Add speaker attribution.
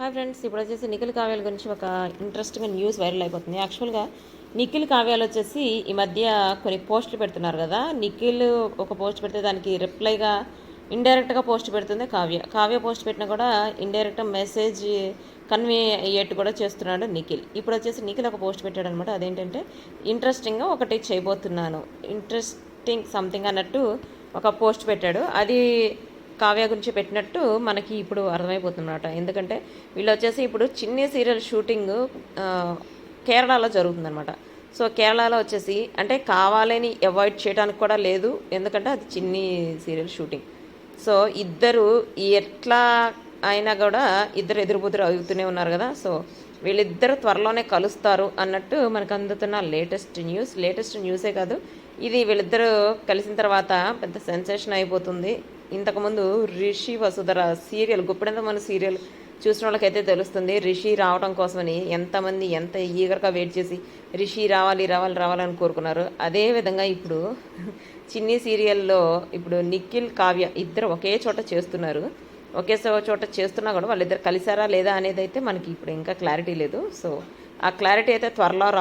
Speaker 1: Hi friends ఇప్పుడు వచ్చేసి నిఖిల్ కావ్యాల గురించి ఒక ఇంట్రెస్టింగ్ న్యూస్ వైరల్ అయిపోతుంది. యాక్చువల్గా నిఖిల్ కావ్యాలు వచ్చేసి ఈ మధ్య కొన్ని పోస్టులు పెడుతున్నారు కదా. నిఖిల్ ఒక పోస్ట్ పెడితే దానికి రిప్లైగా ఇండైరెక్ట్గా పోస్ట్ పెడుతుంది కావ్య. కావ్య పోస్ట్ పెట్టినా కూడా ఇండైరెక్ట్ మెసేజ్ కన్వే అయ్యేట్టు కూడా చేస్తున్నాడు నిఖిల్. ఇప్పుడు వచ్చేసి నిఖిల్ ఒక పోస్ట్ పెట్టాడు అనమాట అదేంటంటే ఇంట్రెస్టింగ్గా ఒకటి చేయబోతున్నాను. ఇంట్రెస్టింగ్ సంథింగ్ అన్నట్టు ఒక పోస్ట్ పెట్టాడు. అది కావ్య గురించి పెట్టినట్టు మనకి ఇప్పుడు అర్థమైపోతుందన్నమాట. ఎందుకంటే వీళ్ళు వచ్చేసి ఇప్పుడు చిన్ని సీరియల్ షూటింగ్ కేరళలో జరుగుతుందన్నమాట. సో కేరళలో వచ్చేసి అంటే కావాలని అవాయిడ్ చేయడానికి కూడా లేదు. ఎందుకంటే అది చిన్ని సీరియల్ షూటింగ్. సో ఇద్దరు ఎట్లా అయినా కూడా ఇద్దరు ఎదురుబుదురు అవుతూనే ఉన్నారు కదా. సో వీళ్ళిద్దరు త్వరలోనే కలుస్తారు అన్నట్టు మనకు అందుతున్న లేటెస్ట్ న్యూస్. లేటెస్ట్ న్యూసే కాదు ఇది వీళ్ళిద్దరూ కలిసిన తర్వాత పెద్ద సెన్సేషన్ అయిపోతుంది. ఇంతకుముందు రిషి వసుధర సీరియల్ గుప్పెడంత మన సీరియల్ చూసిన వాళ్ళకైతే తెలుస్తుంది రిషి రావడం కోసమని ఎంతమంది ఎంత ఈగర్గా వెయిట్ చేసి రిషి రావాలి రావాలి రావాలని కోరుకున్నారు. అదే విధంగా ఇప్పుడు చిన్ని సీరియల్లో ఇప్పుడు నిఖిల్ కావ్య ఇద్దరు ఒకే చోట చేస్తున్నారు. ఒకే సో- చోట చేస్తున్నా కూడా వాళ్ళిద్దరు కలిసారా లేదా అనేది అయితే మనకి ఇప్పుడు ఇంకా క్లారిటీ లేదు. సో ఆ క్లారిటీ అయితే త్వరలో రా